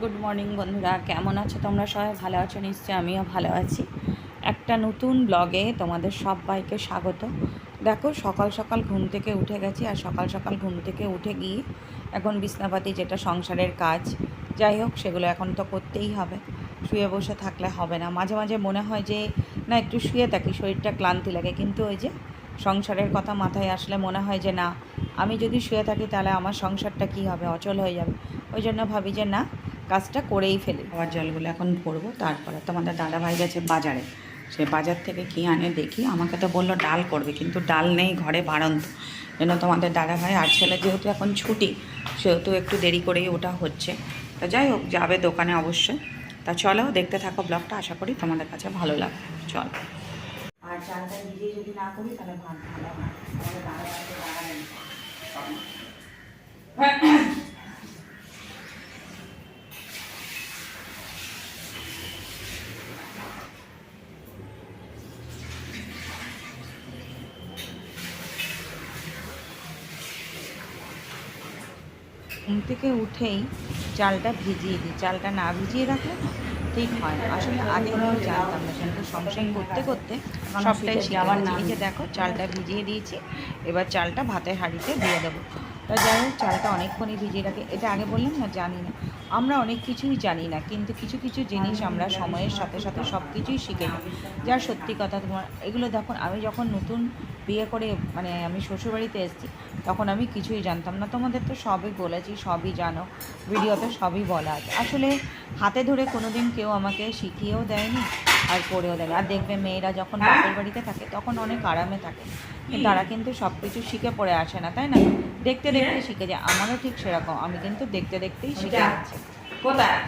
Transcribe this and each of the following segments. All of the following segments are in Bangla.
গুড মর্নিং বন্ধুরা, কেমন আছো তোমরা? সবাই ভালো আছো? নিশ্চয়ই আমিও ভালো আছি। একটা নতুন ব্লগে তোমাদের সবাইকে স্বাগত। দেখো, সকাল সকাল ঘুম থেকে উঠে গেছি আর সকাল সকাল ঘুম থেকে উঠে গিয়ে এখন বিছনাপাতি যেটা সংসারের কাজ, যাই হোক, সেগুলো এখন তো করতেই হবে। শুয়ে বসে থাকলে হবে না। মাঝে মাঝে মনে হয় যে, না, একটু শুয়ে থাকি, শরীরটা ক্লান্তি লাগে। কিন্তু ওই যে সংসারের কথা মাথায় আসলে মনে হয় যে, না, আমি যদি শুয়ে থাকি তাহলে আমার সংসারটা কী হবে? অচল হয়ে যাবে। ওই জন্য ভাবি যে, না কাজটা করেই ফেলি। খাওয়ার জলগুলো এখন ভরবো তারপরে তোমাদের দাদাভাই গেছে বাজারে। সে বাজার থেকে কী আনে দেখি আমাকে তো বলল ডাল করবে কিন্তু ডাল নেই ঘরে বাড়ন্ত। যেন তোমাদের দাদাভাই আর ছেলে যেহেতু এখন ছুটি সেহেতু একটু দেরি করেই ওটা হচ্ছে। তা যাই হোক যাবে দোকানে অবশ্যই। তা চলো দেখতে থাকো ব্লগটা আশা করি তোমাদের কাছে ভালো লাগবে। চল। আর চালটা ভিজিয়ে যদি না করি তাহলে ভাত ভালো ঘুম থেকে উঠেই চালটা ভিজিয়ে দিই। চালটা না ভিজিয়ে রাখলে না ঠিক হয় না। আসলে আগে আমি জানতাম না কিন্তু সংসার করতে করতে সবটাই গেছি। এই যে দেখো চালটা ভিজিয়ে দিয়েছি এবার চালটা ভাতের হাঁড়িতে দিয়ে দেবো। তা যাই হোক চালটা অনেকক্ষণই ভিজিয়ে রাখে। এটা আগে বললাম না জানি না। আমরা অনেক কিছুই জানি না কিন্তু কিছু কিছু জিনিস আমরা সময়ের সাথে সাথে সব কিছুই শিখে নিই যা সত্যি কথা তোমার এগুলো দেখুন আমি যখন নতুন বিয়ে করে মানে আমি শ্বশুরবাড়িতে এসেছি তখন আমি কিছুই জানতাম না। তোমাদের তো সবই বলেছি সবই জানো ভিডিওতে সবই বলা আছে। আসলে হাতে ধরে কোনো দিন কেউ আমাকে শিখিয়েও দেয়নি আর করেও দেয়নি। আর দেখবে মেয়েরা যখন বাপের বাড়িতে থাকে তখন অনেক আরামে থাকে। তারা কিন্তু সব কিছু শিখে পড়ে আসে না তাই না? দেখতে দেখতে শিখে যায়। আমারও ঠিক সেরকম আমি কিন্তু দেখতে দেখতেই শিখে যাচ্ছি। কোথায়?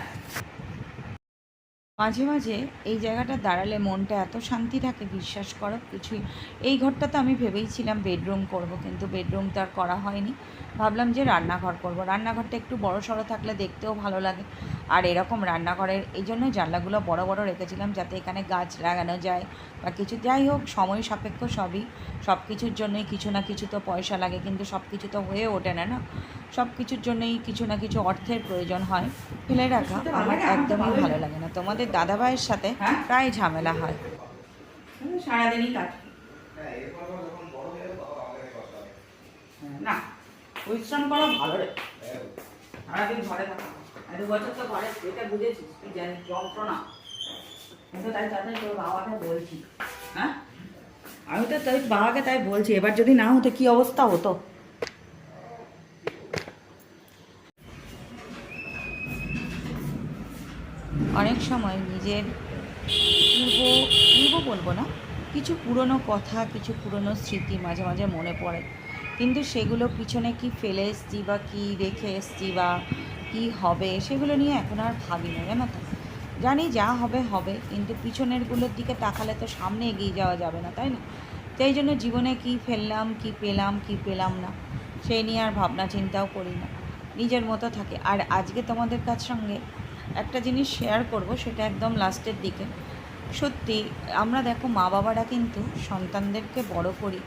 মাঝে মাঝে এই জায়গাটা দাঁড়ালে মনটা এত শান্তি থাকে, বিশ্বাস করো, কিছুই। এই ঘরটা তো আমি ভেবেইছিলাম বেডরুম করব, কিন্তু বেডরুম তো আর করা হয়নি। ভাবলাম যে রান্নাঘর করব। রান্নাঘরটা একটু বড় সড়ো থাকলে দেখতেও ভালো লাগে। আর এরকম রান্নাঘরের এই জন্য জানলাগুলো বড় বড় রেখেছিলাম যাতে এখানে গাছ লাগানো যায় বা কিছু যাই হোক সময় সাপেক্ষ সবই। সব কিছুর জন্যই কিছু না কিছু তো পয়সা লাগে কিন্তু সব কিছু তো হয়ে ওঠে না না? সব কিছুর জন্যই কিছু না কিছু অর্থের প্রয়োজন হয়। ফেলে রাখা আমার একদমই ভালো লাগে না। তোমাদের দাদাভাইয়ের সাথে হ্যাঁ? প্রায় ঝামেলা হয়। সারাদিনই কাজ। না পরিশ্রম করা ভালো রে। সারাদিন ঘরে থাকা। এত বছর তো ঘরে এটা বুঝেছিস, তুই জানিস যন্ত্রণা কিন্তু তাই তাদের তোর বাবাকে বলছি হ্যাঁ? আমি তো তাই বাবাকে তাই বলছি, এবার যদি না হতো কি অবস্থা হতো? অনেক সময় নিজের পূর্ব পূর্ব বলব না, কিছু পুরনো কথা, কিছু পুরনো স্মৃতি মাঝে মাঝে মনে পড়ে। কিন্তু সেগুলো পিছনে কি ফেলে এসছি বা কী রেখে এসছি বা কী হবে সেগুলো নিয়ে এখন আর ভাবি না জানো তো জানি যা হবে হবে, কিন্তু পিছনেরগুলোর দিকে তাকালে তো সামনে এগিয়ে যাওয়া যাবে না, তাই না? তাই জন্য জীবনে কি ফেললাম, কি পেলাম কি পেলাম না সেই নিয়ে আর ভাবনা চিন্তাও করি না। নিজের মতো থাকে। আর আজকে তোমাদের কাছ সঙ্গে একটা জিনিস শেয়ার করব, সেটা একদম লাস্টের দিকে। সত্যি, আমরা দেখো মা বাবারা কিন্তু সন্তানদেরকে বড় করি।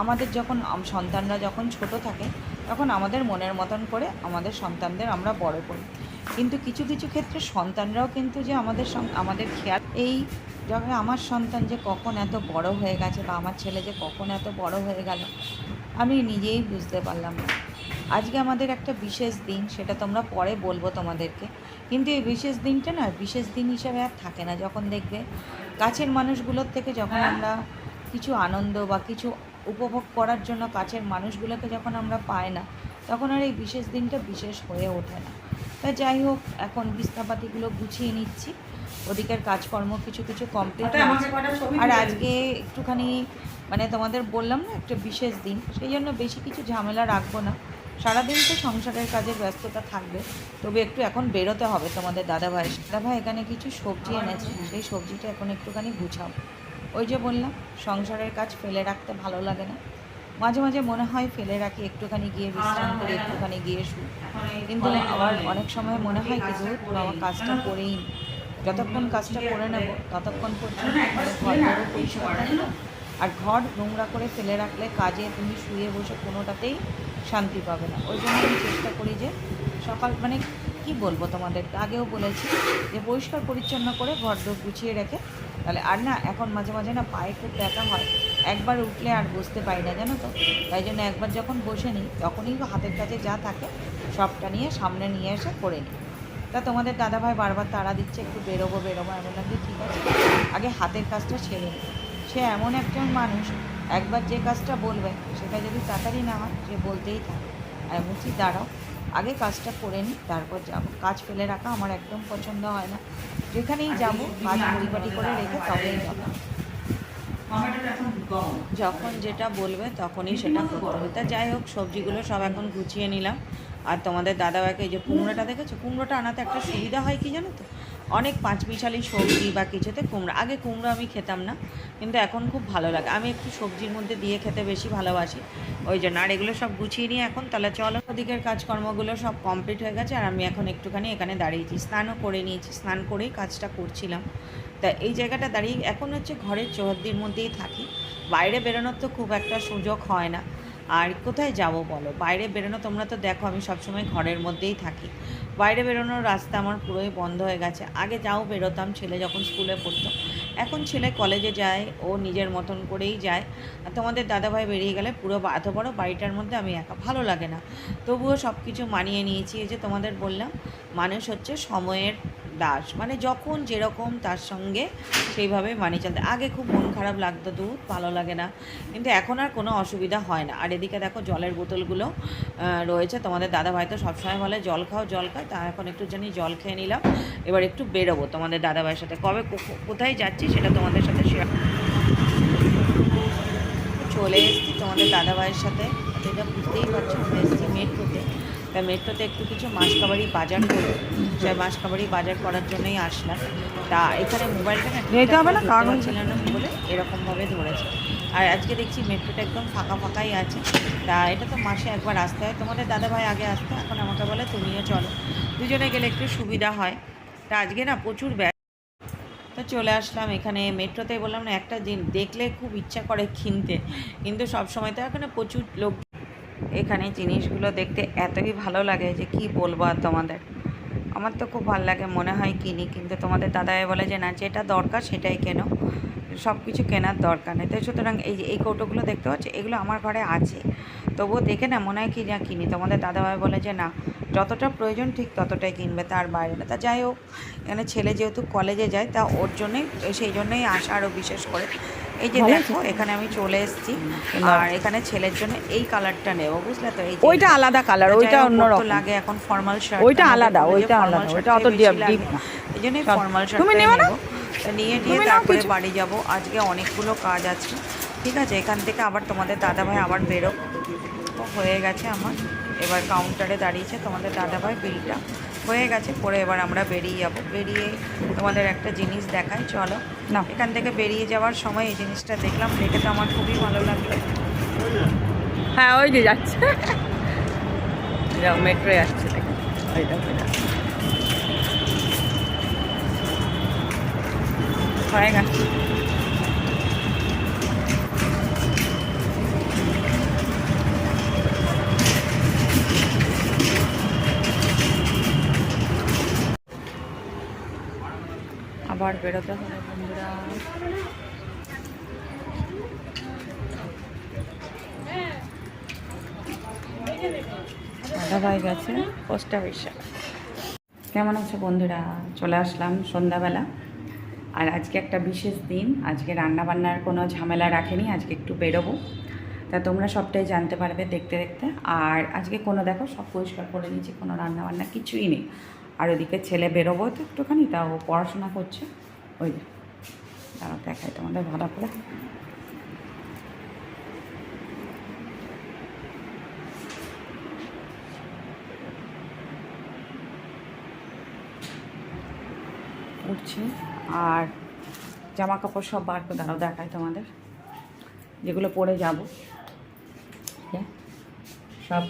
আমাদের যখন, সন্তানরা যখন ছোট থাকে তখন আমাদের মনের মতন করে আমাদের সন্তানদের আমরা বড় করি। কিন্তু কিছু কিছু ক্ষেত্রে সন্তানরাও কিন্তু যে আমাদের আমাদের খেয়াল এই যখন আমার সন্তান যে কখন এত বড় হয়ে গেছে বা আমার ছেলে যে কখন এত বড় হয়ে গেল আমি নিজেই বুঝতে পারলাম না। আজকে আমাদের একটা বিশেষ দিন সেটা তোমরা পরে বলব তোমাদেরকে। কিন্তু এই বিশেষ দিনটা না বিশেষ দিন হিসাবে আর থাকে না। যখন দেখবে কাছের মানুষগুলোর থেকে যখন আমরা কিছু আনন্দ বা কিছু উপভোগ করার জন্য কাছের মানুষগুলোকে যখন আমরা পাই না তখন আর এই বিশেষ দিনটা বিশেষ হয়ে ওঠে না। তা যাই হোক এখন বিছনাপাতিগুলো গুছিয়ে নিচ্ছি। ওদিকের কাজকর্ম কিছু কিছু কমপ্লিট কটা ছবি আর আজকে একটুখানি মানে তোমাদের বললাম না একটা বিশেষ দিন। সেই জন্য বেশি কিছু ঝামেলা রাখব না। সারাদিন তো সংসারের কাজে ব্যস্ততা থাকবে। তবে একটু এখন বেরোতে হবে তোমাদের দাদাভাই। দাদাভাই এখানে কিছু সবজি এনেছে। সেই সবজিটা এখন একটুখানি গুছাও। ওই যে বললাম সংসারের কাজ ফেলে রাখতে ভালো লাগে না। মাঝে মাঝে মনে হয় ফেলে রাখি একটুখানি গিয়ে বিশ্রাম করি একটুখানি গিয়ে শুই। কিন্তু আবার অনেক সময় মনে হয় কি যে আমার কাজটা করেই যতক্ষণ কাজটা করে নেব ততক্ষণ পর্যন্ত ঘরটারও পরিষ্কার আর ঘর নোংরা করে ফেলে রাখলে কাজে তুমি শুয়ে বসে কোনোটাতেই শান্তি পাবে না। ওই জন্য আমি চেষ্টা করি যে সকাল মানে কি বলব তোমাদের আগেও বলেছি যে পরিষ্কার পরিচ্ছন্ন করে ঘর গুছিয়ে রেখে তাহলে আর না, এখন মাঝে মাঝে না পায়ে খুব ব্যথা হয়। একবার উঠলে আর বসতে পারি না, জানো তো? তাই জন্য একবার যখন বসে নিই, তখনই হাতের কাছে যা থাকে, সবটা নিয়ে সামনে নিয়ে এসে করে নিই। তা তোমাদের দাদাভাই বারবার তাড়া দিচ্ছে, একটু বেরোবো বেরোবো বললাম যে ঠিক আছে? আগে হাতের কাজটা ছেড়ে নিই। সে এমন একজন মানুষ, একবার যে কাজটা বলবে, সেটা যদি তাড়াতাড়ি না হয়, সে বলতেই থাকে। আর বলছি দাঁড়াও। আগে কাজটা করে নিই তারপর যাব। কাজ ফেলে রাখা আমার একদম পছন্দ হয় না। যেখানেই যাব, কাজ পরিপাটি করে রেখে তবেই যাব। যখন যেটা বলবে তখনই সেটা করতে হবে। তা যাই হোক, সবজিগুলো সব এখন গুছিয়ে নিলাম। আর তোমাদের দাদাভাইকে এই যে কুমড়োটা দেখেছ? কুমড়োটা আনাতে একটা সুবিধা হয় কি জানো তো? অনেক পাঁচ পাঁচমিশালি সবজি বা কিছুতে কুমড়ো। আগে কুমড়ো আমি খেতাম না, কিন্তু এখন খুব ভালো লাগে। আমি একটু সবজির মধ্যে দিয়ে খেতে বেশি ভালোবাসি। ওই জন্য আর এগুলো সব গুছিয়ে নিয়ে এখন, তাহলে চলো ওদিকের কাজকর্মগুলো সব কমপ্লিট হয়ে গেছে, আর আমি এখন একটুখানি এখানে দাঁড়িয়েছি। স্নানও করে নিয়েছি, স্নান করেই কাজটা করছিলাম। তা এই জায়গাটা দাঁড়িয়ে, এখন হচ্ছে ঘরের চৌহদ্দির মধ্যেই থাকি। বাইরে বেরোনোর তো খুব একটা সুযোগ হয় না। আর কোথায় যাব বলো? বাইরে বেরোনো তোমরা তো দেখো, আমি সবসময় ঘরের মধ্যেই থাকি। বাইরে বেরোনোর রাস্তা আমার পুরোই বন্ধ হয়ে গেছে। আগে যাও, বেরোতাম, ছেলে যখন স্কুলে পড়তো। এখন ছেলে কলেজে যায়, ও নিজের মতন করেই যায়। আর তোমাদের দাদাভাই বেরিয়ে গেলে পুরো এত বড় বাড়িটার মধ্যে আমি একা, ভালো লাগে না। তবুও সব কিছু মানিয়ে নিয়েছি, এই যে তোমাদের বললাম, মানুষ হচ্ছে সময়ের দাস। মানে যখন যেরকম তার সঙ্গে সেইভাবে মানিয়ে চলতে। আগে খুব মন খারাপ লাগতো দুধ, ভালো লাগে না। কিন্তু এখন আর কোনো অসুবিধা হয় না। আর এদিকে দেখো জলের বোতলগুলো রয়েছে। তোমাদের দাদা ভাই তো সবসময় বলে, জল খাও জল খাও। তা এখন একটু জানি জল খেয়ে নিলাম। এবার একটু বেরোবো তোমাদের দাদা ভাইয়ের সাথে। কবে কোথায় যাচ্ছি সেটা তোমাদের সাথে শেয়ার চলে এসেছি তোমাদের দাদা ভাইয়ের সাথে। যেটা বুঝতেই পারছ তা মেট্রোতে একটু কিছু মাসকাবাড়ি বাজার করব সেই মাসকাবাড়ি বাজার করার জন্যই আসলাম। তা এখানে মোবাইলটা না নিতে হবে না, বলে এরকমভাবে ধরেছে। আর আজকে দেখছি মেট্রোটা একদম ফাঁকা ফাঁকাই আছে। তা এটা তো মাসে একবার আসতে হয়। তোমাদের দাদা ভাই আগে আসতো এখন আমাকে বলে তুমিও চলো। দুজনে গেলে একটু সুবিধা হয়। তা আজকে না প্রচুর ব্যস্ত তো চলে আসলাম এখানে মেট্রোতে বললাম না একটা দিন দেখলে খুব ইচ্ছা করে কিনতে। কিন্তু সব সময় তো এখানে প্রচুর লোক এখানে জিনিসগুলো দেখতে এতই ভালো লাগে যে কি বলব আর তোমাদের। আমার তো খুব ভালো লাগে, মনে হয় কিনি, কিন্তু তোমাদের দাদাই বলে যে, না, যেটা দরকার সেটাই কেনো। সব কিছু কেনার দরকার নেই। তো সুতরাং এই যে, এই কৌটোগুলো দেখতে পাচ্ছ, এগুলো আমার ঘরে আছে। তবুও দেখে না, মনে হয় কি না কিনি। তোমাদের দাদাভাই বলে যে, না, যতটা প্রয়োজন ঠিক ততটাই কিনবে, তার বাইরে না। তা যাই হোক, এখানে ছেলে যেহেতু কলেজে যায়, তা ওর জন্যই, সেই জন্যই আসা আরও বিশেষ করে। এই যে দেখো এখানে আমি চলে এসেছি। আর এখানে ছেলের জন্য এই কালারটা নেব বুঝলে তো? এই ওইটা আলাদা কালার ওইটা অন্য রকম। লাগে এখন ফর্মাল শার্ট ওইটা আলাদা, ওইটা আলাদা, ওইটা অত deep deep না। এই জন্যই ফর্মাল শার্ট তুমি নেবে না? নিয়ে নিয়ে তারপরে বাড়ি যাব। আজকে অনেকগুলো কাজ আছে। ঠিক আছে এখান থেকে আবার তোমাদের দাদাভাই আবার বেরো। তো হয়ে গেছে আমার। এবার কাউন্টারে দাঁড়িয়েছে তোমাদের দাদা ভাই বিলটা হয়ে গেছে পরে এবার আমরা বেরিয়ে যাব। বেরিয়ে তোমাদের একটা জিনিস দেখাই চলো। না। এখান থেকে বেরিয়ে যাওয়ার সময় এই জিনিসটা দেখলাম দেখে তো আমার খুবই ভালো লাগল। হ্যাঁ ওই যে যাচ্ছে। মেট্রো যাচ্ছে ওই হয়ে গেছে। আবার বেরোতে হবে বন্ধুরা। দাদা ভাই গেছে পোস্ট অফিসে কেমন আছে বন্ধুরা? চলে আসলাম সন্ধ্যাবেলা। আর আজকে একটা বিশেষ দিন, আজকে রান্না বান্নার কোনো ঝামেলা রাখেনি, আজকে একটু বেরোবো। তা তোমরা সবটাই জানতে পারবে দেখতে দেখতে। আর আজকে কোনো, দেখো, সব পরিষ্কার করে নিয়েছি, কোনো রান্না বান্না কিছুই নেই। আর ওদিকে ছেলে বেরোবো, তো একটুখানি তা ও পড়াশোনা করছে। ওই যে, দাঁড়াও, দেখাই তোমাদের ভালো করে। উঠছি, আর জামা কাপড় সব বার করে, দাঁড়াও দেখায় তোমাদের। যেগুলো পরে যাব। সব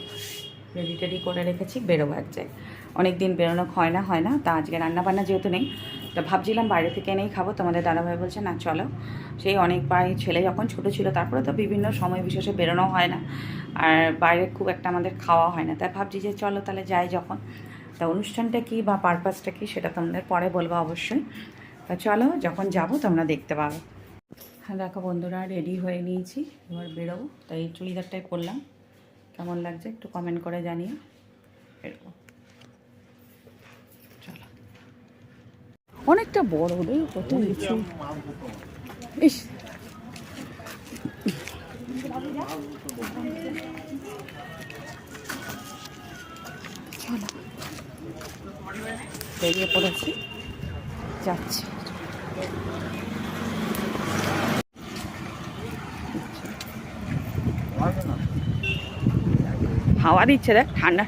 রেডি টেডি করে রেখেছি বেরোবার এক জায়গায়। অনেক দিন বেরোনো হয় না হয় না। তা আজকে রান্না বান্না যেহেতু নেই, তা ভাবছিলাম বাইরে থেকে এনেই খাব। তোমাদের দাদাভাই বলছে, না, চলো। সেই অনেক পাই ছেলে যখন ছোটো ছিল, তারপরে তো বিভিন্ন সময় বিশেষে বেরোনো হয় না। আর বাইরে খুব একটা আমাদের খাওয়া হয় না। তাই ভাবছি যে, চলো তাহলে যাই যখন। তা অনুষ্ঠানটা কী বা পারপাসটা কী, সেটা তোমাদের পরে বলব অবশ্যই। তা চলো, যখন যাব তোমরা দেখতে পাবে। হ্যাঁ দেখো বন্ধুরা রেডি হয়ে নিয়েছি। এবার বেরোবো। তাই চুড়িদারটাই করলাম কেমন লাগছে একটু কমেন্ট করে জানিও। বেরোবো। অনেকটা বড় রে কত উঁচু ইস। চলো। বেরিয়ে পড়েছি। যাচ্ছি। হাওয়া দিচ্ছে দেখ ঠান্ডা।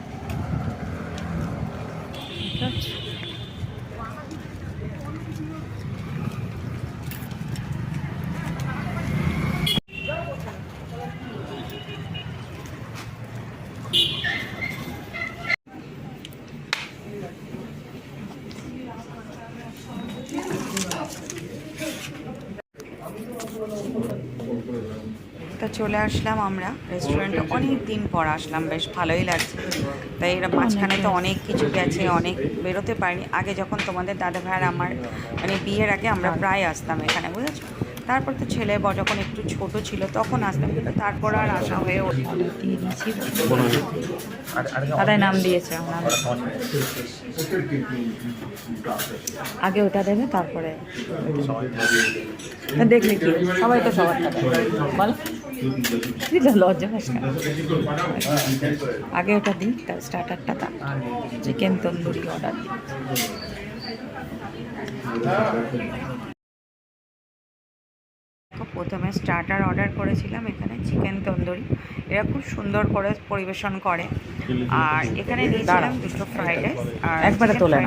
তা চলে আসলাম আমরা রেস্টুরেন্ট অনেক দিন পর আসলাম, বেশ ভালোই লাগছে। তাই এরা মাঝখানে তো অনেক কিছু গেছে, অনেক বেরোতে পারিনি। আগে যখন তোমাদের দাদা ভাইয়ের আমার মানে বিয়ের আগে আমরা প্রায় আসতাম এখানে, বুঝেছ? তারপর তো ছেলে ব যখন একটু ছোট ছিল, তখন আসতাম, কিন্তু তারপর আর আসা হয়ে দিয়ে দাদাই নাম দিয়েছে আমার। আগে ওটা দেবে, তারপরে দেখলে কি? সবাই তো সবার বল। আগে ওটা দিই, তার স্টার্টারটা তা চিকেন তন্দুরি অর্ডার দিই প্রথমে স্টার্টার অর্ডার করেছিলাম এখানে চিকেন তন্দুরি। এরা খুব সুন্দর করে পরিবেশন করে। আর এখানে নিয়েছিলাম দুটো ফ্রাইড রাইস আর একবারে তোলে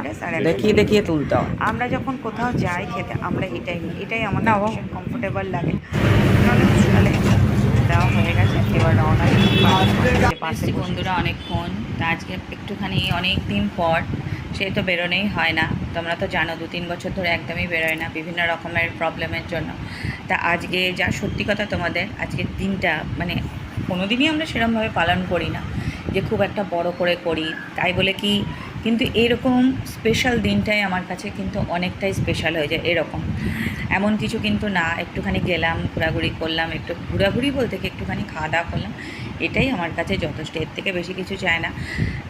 দেখিয়ে দেখিয়ে তুলতে হয় আমরা যখন কোথাও যাই খেতে আমরা এটাই নিই। এটাই আমাদের ভীষণ কমফোর্টেবল লাগে। তাহলে দেওয়া হয়ে গেছে। এবার রওনা পাশে বন্ধুরা অনেকক্ষণ। তা আজকে একটুখানি অনেক দিন পর সে তো বেরোনোই হয় না। তোমরা তো জানো দু তিন বছর ধরে একদমই বেরোয় না বিভিন্ন রকমের প্রবলেমের জন্য। তা আজকে যা সত্যি কথা তোমাদের, আজকের দিনটা মানে কোনো দিনই আমরা সেরকমভাবে পালন করি না, যে খুব একটা বড় করে করি, তাই বলে কি, কিন্তু এরকম স্পেশাল দিনটাই আমার কাছে কিন্তু অনেকটাই স্পেশাল হয়ে যায় এরকম। এমন কিছু কিন্তু না, একটুখানি গেলাম, ঘোরাঘুরি করলাম, একটু ঘোরাঘুরি বলতে কি একটুখানি খাওয়া দাওয়া করলাম, এটাই আমার কাছে যথেষ্ট, এর থেকে বেশি কিছু চায় না।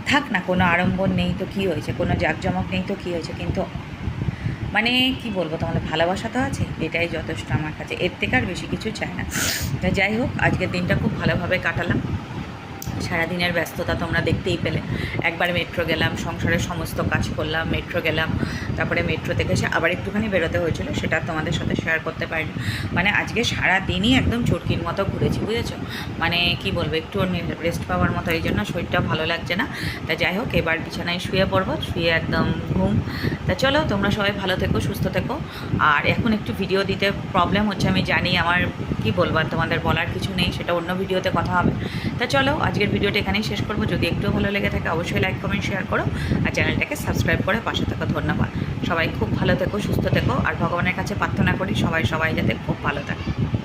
থাক না, কোনো আড়ম্বর নেই তো কী হয়েছে, কোনো জাঁকজমক নেই তো কী হয়েছে, কিন্তু মানে কি বলব, তাহলে ভালোবাসা তো আছে, এটাই যথেষ্ট আমার কাছে। এর থেকে আর বেশি কিছু চায় না। যাই হোক, আজকের দিনটা খুব ভালোভাবে কাটালাম। সারাদিনের ব্যস্ততা তোমরা দেখতেই পেলে। একবার মেট্রো গেলাম, সংসারের সমস্ত কাজ করলাম, মেট্রো গেলাম, তারপরে মেট্রো থেকে এসে আবার একটুখানি বেরোতে হয়েছিল, সেটা তোমাদের সাথে শেয়ার করতে পারিনি। মানে আজকে সারা দিনই একদম চটকির মতো ঘুরেছি, বুঝেছ? মানে কি বলব, একটু রেস্ট পাওয়ার মতো, এই জন্য শরীরটা ভালো লাগছে না। তা যাই হোক, এবার বিছানায় শুয়ে পড়ব, শুয়ে একদম ঘুম। তা চলো, তোমরা সবাই ভালো থেকো, সুস্থ থেকো। আর এখন একটু ভিডিও দিতে প্রবলেম হচ্ছে, আমি জানি আমার কি বলব, আর তোমাদের বলার কিছু নেই, সেটা অন্য ভিডিওতে কথা হবে। তা চলো, আজকের ভিডিওটা এখানেই শেষ করব। যদি একটু ভালো লেগে থাকে, অবশ্যই লাইক কমেন্ট শেয়ার করো, আর চ্যানেলটাকে সাবস্ক্রাইব করে পাশে থাকো। ধন্যবাদ। সবাই খুব ভালো থেকো, সুস্থ থেকো, আর ভগবানের কাছে প্রার্থনা করি সবাই সবাই যাতে খুব ভালো থাকে।